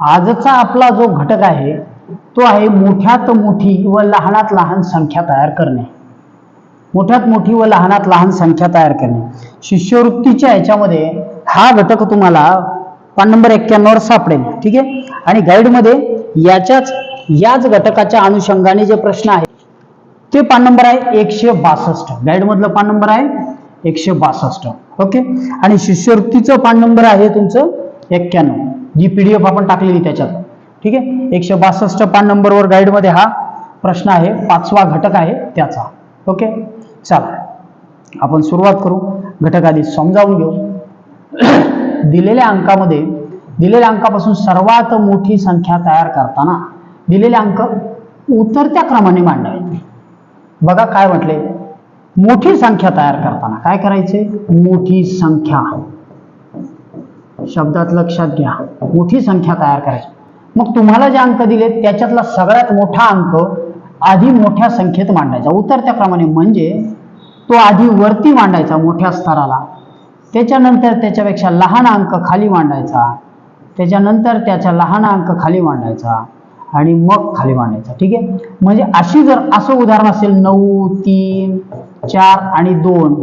आजचा आपला जो घटक आहे तो आहे मोठ्यात मोठी व लहानात लहान संख्या तयार करणे. मोठ्यात मोठी व लहानात लहान संख्या तयार करणे. शिष्यवृत्तीच्या ह्याच्यामध्ये हा घटक तुम्हाला पान नंबर एक्क्याण्णववर सापडेल ठीक आहे? आणि गाईडमध्ये याच्याच याच घटकाच्या अनुषंगाने जे प्रश्न आहेत ते पान नंबर आहे एकशे बासष्ट. गाईड मधलं पान नंबर आहे एकशे बासष्ट. ओके? आणि शिष्यवृत्तीचं पान नंबर आहे तुमचं एक्क्याण्णव. जी पी डी एफ आपण टाकलेली त्याच्यात. ठीक आहे? एकशे बासष्ट पान नंबरवर गाईडमध्ये हा प्रश्न आहे. पाचवा घटक आहे त्याचा. ओके चला. आपण सुरुवात करू. घटक आधी समजावून घेऊ. दिलेल्या अंकामध्ये दिलेल्या अंकापासून सर्वात मोठी संख्या तयार करताना दिलेले अंक उतरत्या क्रमाने मांडावे बघा काय म्हटले? मोठी संख्या तयार करताना काय करायचे? मोठी संख्या. शब्दात लक्षात घ्या. मोठी संख्या तयार करायची. मग तुम्हाला जे अंक दिले त्याच्यातला सगळ्यात मोठा अंक आधी मोठ्या संख्येत मांडायचा. उतरत्या क्रमाने म्हणजे तो आधी वरती मांडायचा मोठ्या स्तराला. त्याच्यानंतर त्याच्यापेक्षा लहान अंक खाली मांडायचा. त्याच्यानंतर त्याच्या लहान अंक खाली मांडायचा आणि मग खाली मांडायचा. ठीक आहे? म्हणजे अशी जर असं उदाहरण असेल नऊ तीन चार आणि दोन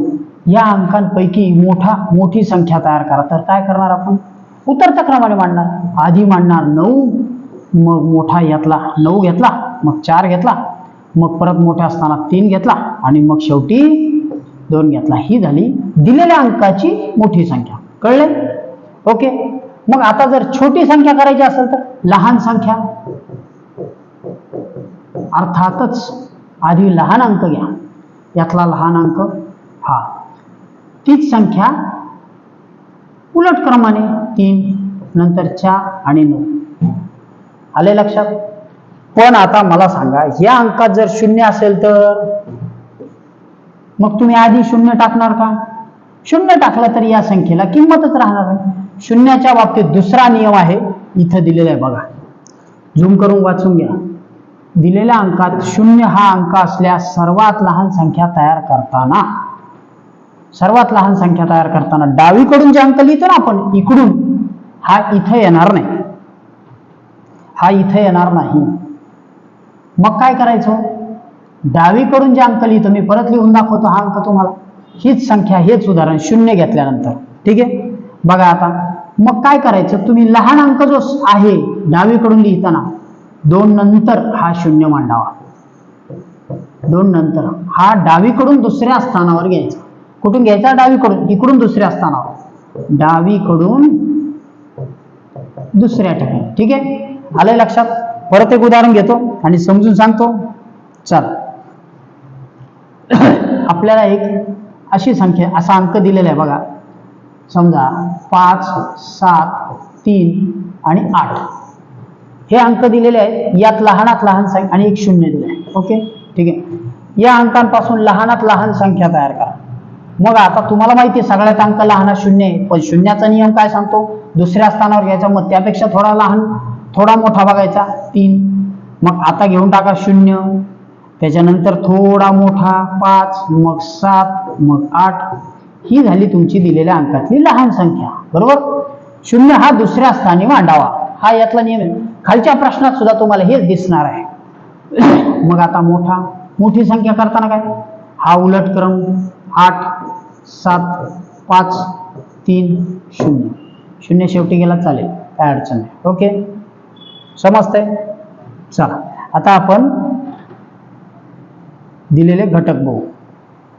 या अंकांपैकी मोठा मोठी संख्या तयार करा. तर काय करणार आपण? उतरत्या क्रमाने मांडणार. आधी मांडणार नऊ मग मोठा घेतला नऊ घेतला मग चार घेतला मग परत मोठ्या असताना तीन घेतला आणि मग शेवटी दोन घेतला. ही झाली दिलेल्या अंकाची मोठी संख्या. कळले? ओके. मग आता जर छोटी संख्या करायची असेल तर? लहान संख्या. अर्थातच आधी लहान अंक घ्या. यातला लहान अंक तीच संख्या उलट क्रमाने तीन नंतर चार आणि नऊ. आले लक्षात? पण आता मला सांगा या अंकात जर शून्य असेल तर? मग तुम्ही आधी शून्य टाकणार का? शून्य टाकलं तर या संख्येला किंमतच राहणार आहे शून्याच्या बाबतीत दुसरा नियम आहे इथं दिलेला आहे बघा. झूम करून वाचून घ्या. दिलेल्या अंकात शून्य हा अंक असल्यास सर्वात लहान संख्या तयार करताना सर्वात लहान संख्या तयार करताना डावीकडून जे अंक लिहितो ना आपण इकडून हा इथं येणार नाही. हा इथं येणार नाही. मग काय करायचं? डावीकडून जे अंक लिहितो मी परत लिहून दाखवतो हा अंक तुम्हाला. हीच संख्या हेच उदाहरण शून्य घेतल्यानंतर. ठीक आहे? बघा आता. मग काय करायचं? तुम्ही लहान अंक जो आहे डावीकडून लिहिताना दोन नंतर हा शून्य मांडावा. दोन नंतर हा डावीकडून दुसऱ्या स्थानावर घ्यायचा. कुठून घ्यायचा? डावीकडून. इकडून दुसऱ्या स्थानावर. डावीकडून दुसऱ्या ठिकाणी. ठीक आहे? आलंय लक्षात? परत एक उदाहरण घेतो आणि समजून सांगतो. चला. आपल्याला एक अशी संख्या असा अंक दिलेला आहे बघा. समजा पाच सात तीन आणि आठ. हे अंक दिलेले आहेत. यात लहानात लहान संख्या आणि एक शून्य दिले आहे. ओके? ठीक आहे? या अंकांपासून लहानात लहान संख्या तयार करा. मग आता तुम्हाला माहिती आहे सगळ्यात अंक लहान शून्य आहे. पण शून्याचा नियम काय सांगतो? दुसऱ्या स्थानावर घ्यायचा मग त्यापेक्षा थोडा लहान थोडा मोठा बघायचा तीन. मग आता घेऊन टाका शून्य. त्याच्यानंतर थोडा मोठा पाच. मग सात मग आठ. ही झाली तुमची दिलेल्या अंकातली लहान संख्या. बरोबर? शून्य हा दुसऱ्या स्थानी मांडावा. हा यातला नियम आहे. खालच्या प्रश्नात सुद्धा तुम्हाला हेच दिसणार आहे. मग आता मोठा. मोठी संख्या करताना काय? हा उलट क्रम. आठ सात पाच तीन शून्य. शून्य शेवटी गेला चालेल. काय अडचण नाही. ओके? समजतंय? चला. आता आपण दिलेले घटक बघू.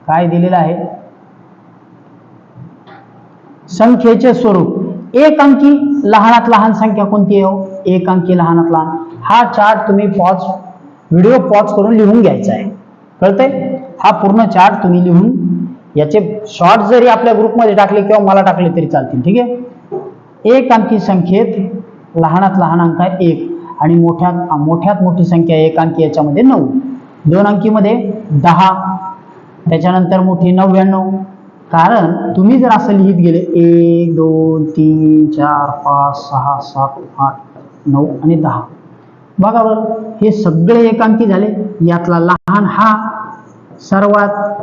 काय दिलेलं आहे? संख्येचे स्वरूप. एक अंकी लहानात लहान संख्या कोणती आहे हो? एक अंकी लहानात लहान. हा चार्ट तुम्ही पॉज व्हिडिओ पॉज करून लिहून घ्यायचा आहे. कळतंय? हा पूर्ण चार्ट तुम्ही लिहून याचे शॉर्ट जरी आपल्या ग्रुपमध्ये टाकले किंवा मला टाकले तरी चालतील ठीक आहे? एक अंकी संख्येत लहानात लहान अंक आहे एक आणि मोठ्यात मोठ्यात मोठी संख्या एक अंकी याच्यामध्ये नऊ. दोन अंकीमध्ये दहा त्याच्यानंतर मोठी नव्याण्णव. कारण तुम्ही जर असं लिहित गेले एक दोन तीन चार पाच सहा सात आठ नऊ आणि दहा. बघा बरं हे सगळे एकांकी झाले यातला लहान हा सर्वात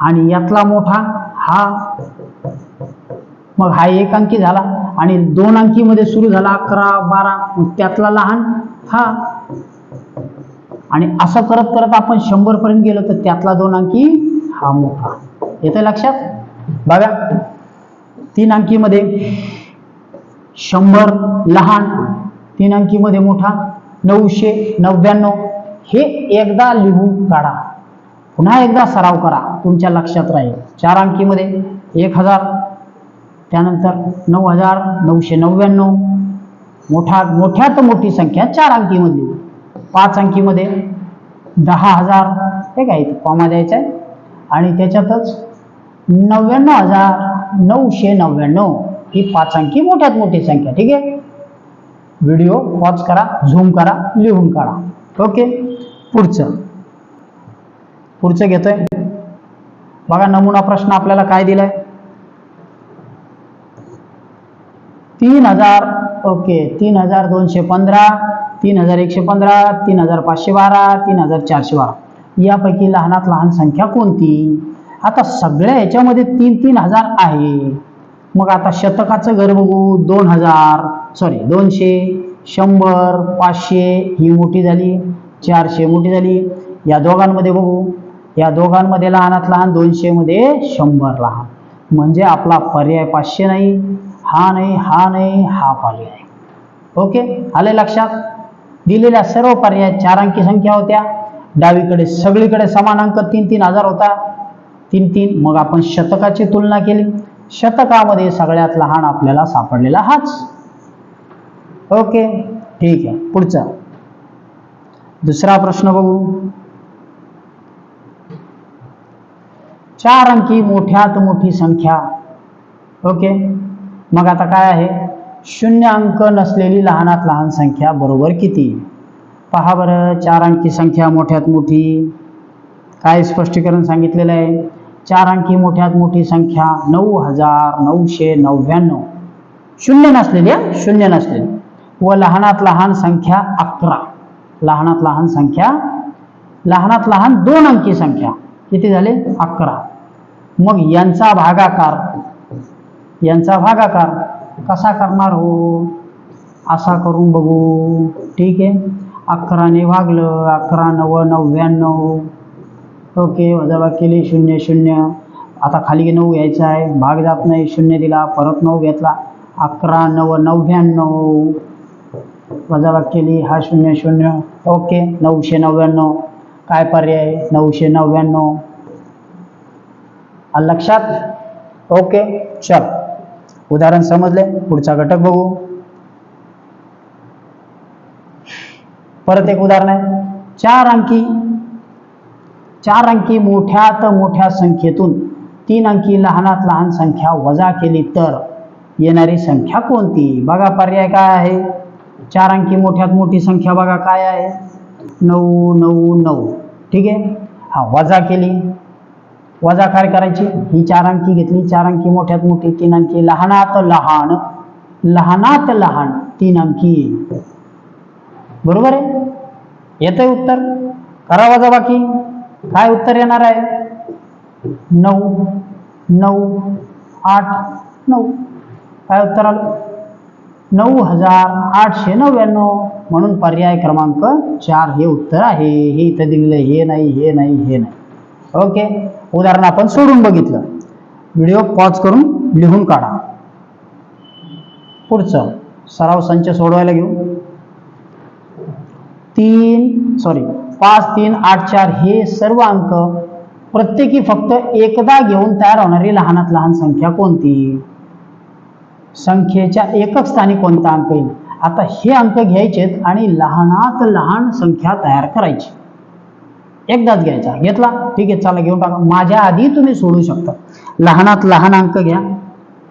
आणि यातला मोठा हा मग हा एक अंकी झाला आणि दोन अंकीमध्ये सुरू झाला अकरा बारा मग त्यातला लहान हा. आणि असं करत करत आपण शंभर पर्यंत गेलो तर त्यातला दोन अंकी हा मोठा. येतं लक्षात? बघा तीन अंकीमध्ये शंभर लहान तीन अंकीमध्ये मोठा नऊशे नव्याण्णव. हे एकदा लिहून काढा. पुन्हा एकदा सराव करा तुमच्या लक्षात राहील. चार अंकीमध्ये एक हजार त्यानंतर नऊ हजार नऊशे नव्याण्णव. मोठा मोठ्यात मोठी संख्या चार अंकीमधली. पाच अंकीमध्ये दहा हजार हे काय कॉमा द्यायचा आहे? आणि त्याच्यातच नव्याण्णव हजार नऊशे नव्याण्णव ही पाच अंकी मोठ्यात मोठी संख्या ठीक आहे? व्हिडिओ पॉज करा झूम करा लिहून काढा. ओके? पुढचं. पुढचं घेतोय. बघा नमुना प्रश्न आपल्याला काय दिलाय? तीन हजार ओके तीन हजार दोनशे पंधरा तीन हजार एकशे पंधरा तीन हजार पाचशे बारा तीन हजार चारशे बारा. यापैकी लहानात लहान संख्या कोणती? आता सगळ्या याच्यामध्ये तीन तीन हजार आहे. मग आता शतकाचं घर बघू. दोन हजार सॉरी दोनशे शंभर पाचशे ही मोठी झाली चारशे मोठी झाली. या दोघांमध्ये बघू. या दोघांमध्ये लहानात लहान दोनशे मध्ये शंभर लहान म्हणजे आपला पर्याय पाचशे नाही हा नाही हा नाही हा पर्याय ओके? आले लक्षात? दिलेल्या सर्व पर्याय चार अंकी संख्या होत्या. डावीकडे सगळीकडे समान अंक तीन तीन हजार होता. तीन तीन मग आपण शतकाची तुलना केली. शतकामध्ये सगळ्यात लहान आपल्याला सापडलेला हाच. ओके? ठीक आहे. पुढचा. दुसरा प्रश्न बघू. चार अंकी मोठ्यात मोठी संख्या. ओके? मग आता काय आहे? शून्य अंक नसलेली लहानात लहान संख्या बरोबर किती? पहा बरं चार अंकी संख्या मोठ्यात मोठी. काय स्पष्टीकरण सांगितलेलं आहे? चार अंकी मोठ्यात मोठी संख्या नऊ हजार नऊशे नव्याण्णव. शून्य नसलेली शून्य नसलेली. व लहानात लहान संख्या अकरा. लहानात लहान संख्या लहानात लहान दोन अंकी संख्या. किती झाले? अकरा. मग यांचा भागाकार यांचा भागाकार कसा करणार हो? असा करून बघू. ठीक आहे? अकराने भागलं. अकरा नव नव्याण्णव. ओके वजाबा केली शून्य शून्य. आता खाली नऊ घ्यायचा आहे. भाग जात नाही. शून्य दिला. परत नऊ घेतला. अकरा नव नव्याण्णव. वजाबा केली हा शून्य शून्य. ओके नऊशे नव्याण्णव. काय पर्याय? नऊशे नव्याण्णव. आलं लक्षात? ओके चल. उदाहरण समजले पुढचा घटक बघू. परत एक उदाहरण आहे. चार अंकी. चार अंकी मोठ्यात मोठ्या संख्येतून. तीन अंकी लहानात लहान संख्या वजा केली तर येणारी संख्या कोणती? बघा पर्याय काय आहे. चार अंकी मोठ्यात मोठी संख्या बघा काय आहे. नऊ नऊ नऊ. ठीक आहे? हा वजा केली. वजा काय करायची? ही चार अंकी घेतली. चार अंकी मोठ्यात मोठी तीन अंकी लहानात लहान. लहानात लहान तीन अंकी. बरोबर आहे? येतंय उत्तर? करा वजा बाकी. काय उत्तर येणार आहे? नऊ नऊ आठ नऊ. काय उत्तर आलं? नऊ हजार आठशे नव्याण्णव म्हणून पर्याय क्रमांक चार हे उत्तर आहे. हे इथं दिलेलं हे नाही हे नाही हे नाही. ओके. उदाहरण आपण सोडून बघितलं. व्हिडिओ पॉज करून लिहून काढा. पुढचं. सराव संच सोडवायला घेऊ. तीन सॉरी पाच तीन आठ चार हे सर्व अंक प्रत्येकी फक्त एकदा घेऊन तयार होणारी लहानात लहान संख्या कोणती? संख्येच्या एकक स्थानी कोणता अंक येईल? आता हे अंक घ्यायचेत आणि लहानात लहान संख्या तयार करायची. एकदाच घ्यायचा. घेतला? ठीक आहे चला घेऊन टाका. माझ्या आधी तुम्ही सोडू शकता. लहानात लहान अंक घ्या.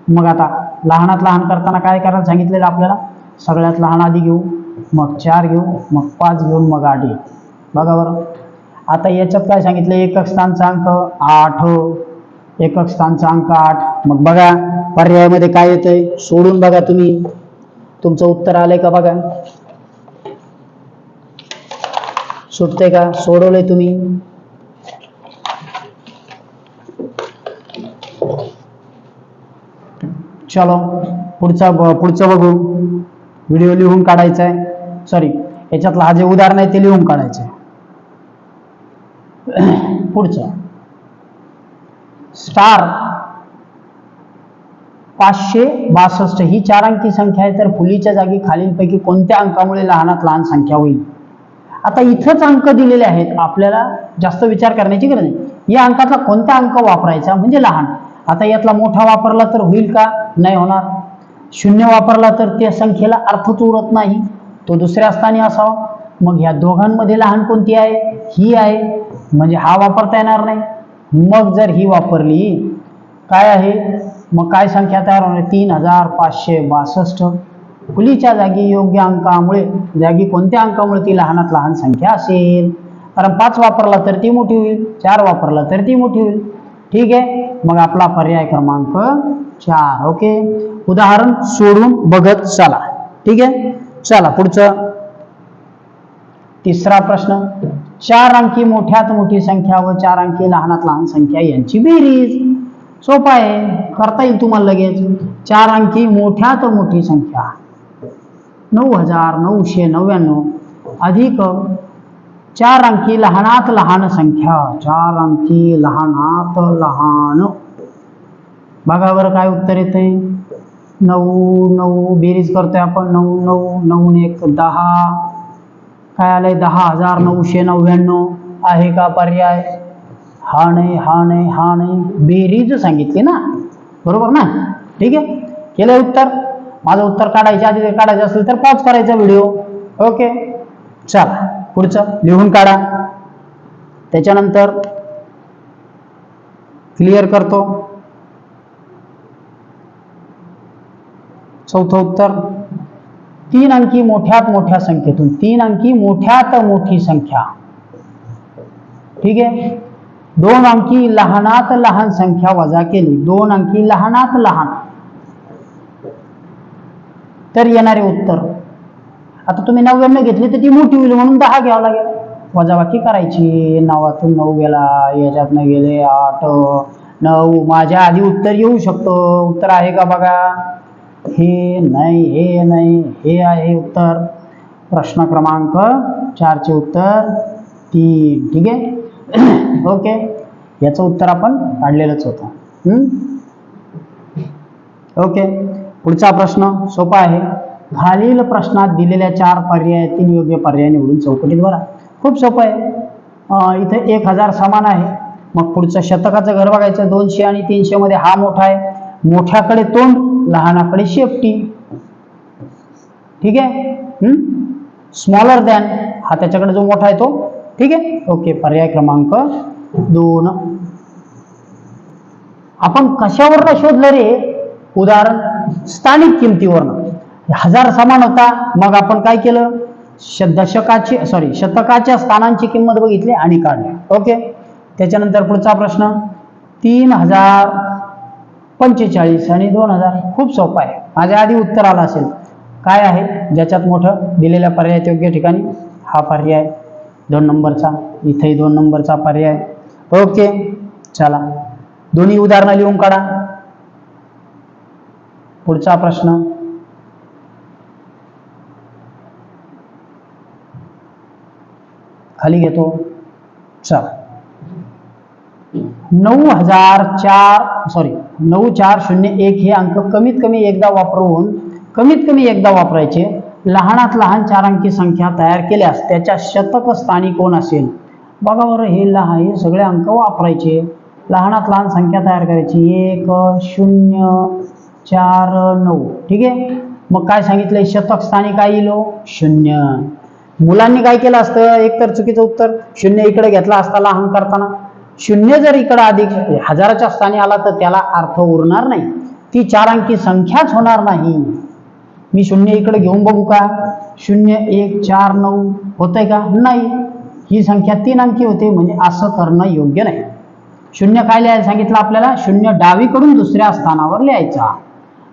मग आता लहानात लहान करताना काय करायला सांगितलेलं आपल्याला? सगळ्यात लहान आधी घेऊ मग चार घेऊ मग पाच घेऊन मग आठ येऊ बघा बरं. आता याच्यात काय सांगितलं? एकक स्थानचा अंक आठ एकक स्थानचा अंक आठ. मग बघा पर्यायामध्ये काय येतंय? सोडून बघा तुम्ही. तुमचं उत्तर आलंय का बघा? सुटते का? सोडवलंय तुम्ही. चलो पुढचा पुढचं बघू. व्हिडिओ लिहून काढायचा आहे सॉरी याच्यातलं हा जे उदाहरण आहे ते लिहून काढायचं आहे पुढचं. स्टार पाचशे बासष्ट. ही चार अंकी संख्या आहे तर फुलीच्या जागी खालीलपैकी कोणत्या अंकामुळे लहानात लहान संख्या होईल? आता इथंच अंक दिलेले आहेत. आपल्याला जास्त विचार करण्याची गरज नाही. या अंकातला कोणता अंक वापरायचा? म्हणजे लहान. आता यातला मोठा वापरला तर होईल का? नाही होणार. शून्य वापरला तर त्या संख्येला अर्थच उरत नाही. तो दुसऱ्या स्थानी असावा. मग ह्या दोघांमध्ये लहान कोणती आहे? ही आहे. म्हणजे हा वापरता येणार नाही. मग जर ही वापरली काय आहे? मग काय संख्या तयार होणार तीन हजार पाचशे बासष्ट. खुलीच्या जागी योग्य अंकामुळे जागी कोणत्या अंकामुळे ती लहानात लहान संख्या असेल? कारण पाच वापरला तर ती मोठी होईल चार वापरला तर ती मोठी होईल. ठीक आहे? मग आपला पर्याय क्रमांक चार ओके? उदाहरण सोडून बघत चला. ठीक आहे? चला पुढचं. तिसरा प्रश्न. चार अंकी मोठ्यात मोठी संख्या व चार अंकी लहानात लहान संख्या, यांची बेरीज. सोपा आहे. करता येईल तुम्हाला लगेच. चार अंकी मोठ्यात मोठी संख्या. नऊ हज़ार नऊशे नव्याण्णव. अधिक चार अंकी लहानात लहान संख्या. चार अंकी लहानात लहान. बघा बरं काय उत्तर येते नऊ नऊ, बेरीज करतोय आपण. नऊ नऊ नऊ, एक, दहा. काय आलंय दहा हजार नऊशे नव्याण्णव. आहे का पर्याय? हा नाही हा नाही हा नाही बेरीज सांगितली ना? बरोबर ना? ठीक आहे? केलंय उत्तर? माझं उत्तर काढायच्या आधी जर काढायचं असेल तर पॉज करायचा व्हिडिओ ओके चला पुढचं. लिहून काढा. त्याच्यानंतर क्लिअर करतो. चौथं उत्तर. तीन अंकी मोठ्यात मोठ्या संख्येतून तीन अंकी मोठ्यात मोठी संख्या. ठीक आहे? दोन अंकी लहानात लहान संख्या वजा केली. दोन अंकी लहानात लहान. तर येणारे उत्तर. आता तुम्ही नव्याण्णव घेतली तर ती मोठी होईल म्हणून दहा घ्यावं लागेल. वजाबाकी करायची. नावातून नऊ गेला याच्यातनं गेले आठ नऊ. माझ्या आधी उत्तर येऊ शकतो. उत्तर आहे का बघा? हे नाही हे नाही हे आहे उत्तर. प्रश्न क्रमांक चारचे उत्तर. तीन ठीक आहे? ओके. याचं उत्तर आपण काढलेलंच होतं. हम्म? ओके. पुढचा प्रश्न सोपा आहे. खालील प्रश्नात दिलेल्या चार पर्यायातील योग्य पर्याय निवडून चौकटीत भरा खूप सोपं आहे. इथे एक हजार समान आहे. मग पुढचं शतकाचं घर बघायचं. दोनशे आणि तीनशे मध्ये हा मोठा आहे. मोठ्याकडे तोंड लहानाकडे शेपटी. ठीक आहे? स्मॉलर दॅन हा त्याच्याकडे जो मोठा आहे तो. ठीक आहे? ओके पर्याय क्रमांक दोन. आपण कशावरनं शोधलं रे? उदाहरण स्थानिक किमतीवरनं. हजार समान होता मग आपण काय केलं? श- दशकाची सॉरी शतकाच्या स्थानांची किंमत बघितली आणि काढली. ओके त्याच्यानंतर पुढचा प्रश्न तीन हजार पंचेचाळीस आणि दोन हजार खूप सोपा आहे. माझ्या आधी उत्तर आलं असेल. काय आहे? ज्याच्यात मोठं दिलेल्या पर्यायात योग्य ठिकाणी हा पर्याय. दोन नंबरचा. इथेही दोन नंबरचा पर्याय. ओके. चला. दोन्ही उदाहरणं लिहून काढा. पुढचा प्रश्न. खाली घेतो. चला. नऊ हजार चार सॉरी नऊ चार शून्य एक हे अंक कमीत कमी एकदा वापरून कमीत कमी एकदा वापरायचे. लहानात लहान चार अंकी संख्या तयार केल्यास त्याच्या शतक स्थानी कोण असेल? बघा बरं हे लहान हे सगळे अंक वापरायचे. लहानात लहान संख्या तयार करायची. एक शून्य चार नऊ. ठीक आहे? मग काय सांगितलंय? शतक स्थानी काय येईल हो? शून्य. मुलांनी काय केलं असतं? एक तर चुकीचं उत्तर शून्य इकडे घेतला असता लहान करताना. शून्य जर इकडं अधिक हजाराच्या स्थानी आला तर त्याला अर्थ उरणार नाही. ती चार अंकी संख्याच होणार नाही. मी शून्य इकडे घेऊन बघू का? शून्य एक चार नऊ होतंय का? नाही. ही संख्या तीन अंकी होते म्हणजे असं करणं योग्य नाही. शून्य काय लिहायला सांगितलं आपल्याला? शून्य डावीकडून दुसऱ्या स्थानावर लिहायचा.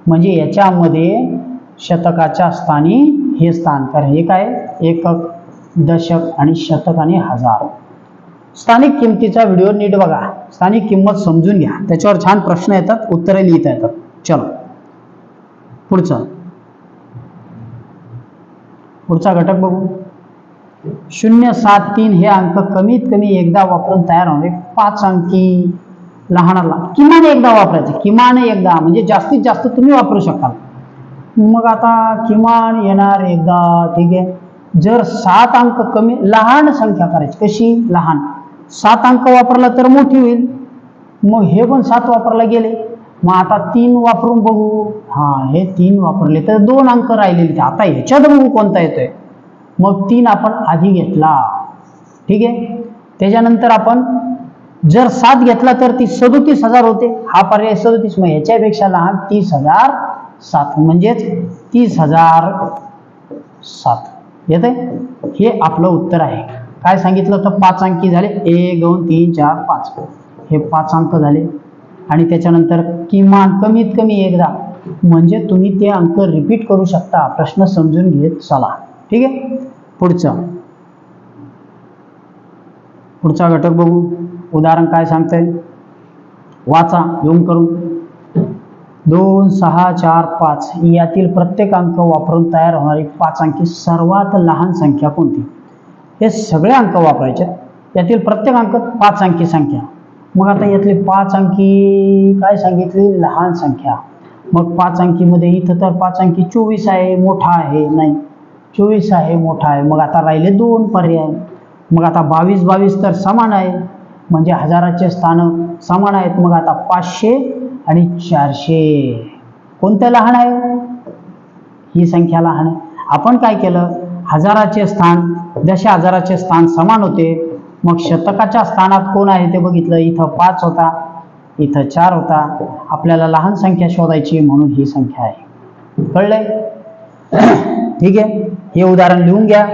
म्हणजे याच्यामध्ये शतकाच्या स्थानी हे स्थान. कारण हे काय? एकक दशक आणि शतक आणि हजार. स्थानिक किमतीचा व्हिडिओ नीट बघा. स्थानिक किंमत समजून घ्या. त्याच्यावर छान प्रश्न येतात उत्तरे लिहिता येतात. चलो. पुढचं. पुढचा घटक बघू. शून्य सात तीन हे अंक कमीत कमी एकदा वापरून तयार होणारे. पाच अंकी लहानाला. किमान एकदा वापरायचे. किमान एकदा. म्हणजे जास्तीत जास्त तुम्ही वापरू शकाल. मग आता किमान येणार एकदा. ठीक आहे. जर सात अंक कमी लहान संख्या करायची. कशी? लहान. सात अंक वापरला तर मोठी होईल. मग हे पण सात वापरला गेले. मग आता तीन वापरून बघू. हा हे तीन वापरले तर दोन अंक राहिलेले आता ह्याच्यात बघू कोणता येतोय. मग तीन आपण आधी घेतला. ठीक आहे? त्याच्यानंतर आपण जर सात घेतला तर ती सदोतीस हजार होते. हा पर्याय सदोतीस. मग ह्याच्यापेक्षा लहान तीस हजार सात. म्हणजेच तीस हजार सात. येते हे आपलं उत्तर आहे. काय सांगितलं तर पाच अंकी झाले. एक दोन तीन चार पाच. हे पाच अंक झाले. आणि त्याच्यानंतर किमान कमीत कमी एकदा. म्हणजे तुम्ही ते अंक रिपीट करू शकता. प्रश्न समजून घेत चला. ठीक आहे? पुढचं. पुढचा घटक बघू. उदाहरण काय सांगतंय? वाचा. येऊन करून. दोन सहा चार पाच. यातील प्रत्येक अंक वापरून तयार होणारी पाच अंकी सर्वात लहान संख्या कोणती? हे सगळे अंक वापरायचे. यातील प्रत्येक अंक पाच अंकी संख्या. मग आता यातली पाच अंकी काय सांगितली? लहान संख्या. मग पाच अंकीमध्ये इथं तर पाच अंकी चोवीस आहे मोठा आहे नाही. चोवीस आहे मोठा आहे. मग आता राहिले दोन पर्याय. मग आता बावीस बावीस तर समान आहे. म्हणजे हजाराचे स्थानं समान आहेत. मग आता पाचशे आणि चारशे. कोणतं लहान आहे? ही संख्या लहान आहे. आपण काय केलं? हजाराचे स्थान जसे हजाराचे स्थान समान होते मग शतकाच्या स्थानात कोण आहे ते बघितलं? इथं पाच होता इथं चार होता. आपल्याला लहान संख्या शोधायची म्हणून ही संख्या आहे. कळलंय? ठीक आहे. हे उदाहरण लिहून घ्या.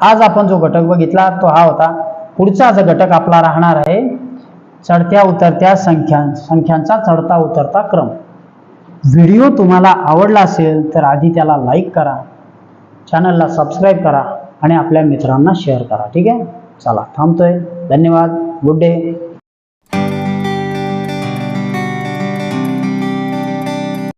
आज आपण जो घटक बघितला तो हा होता. पुढचा जो घटक आपला राहणार आहे चढत्या उतरत्या संख्या संख्यांचा चढता उतरता क्रम. व्हिडिओ तुम्हाला आवडला असेल तर आधी त्याला लाईक करा चॅनलला सबस्क्राईब करा आणि आपल्या मित्रांना शेअर करा ठीक आहे? चला थांबतोय. धन्यवाद. Good day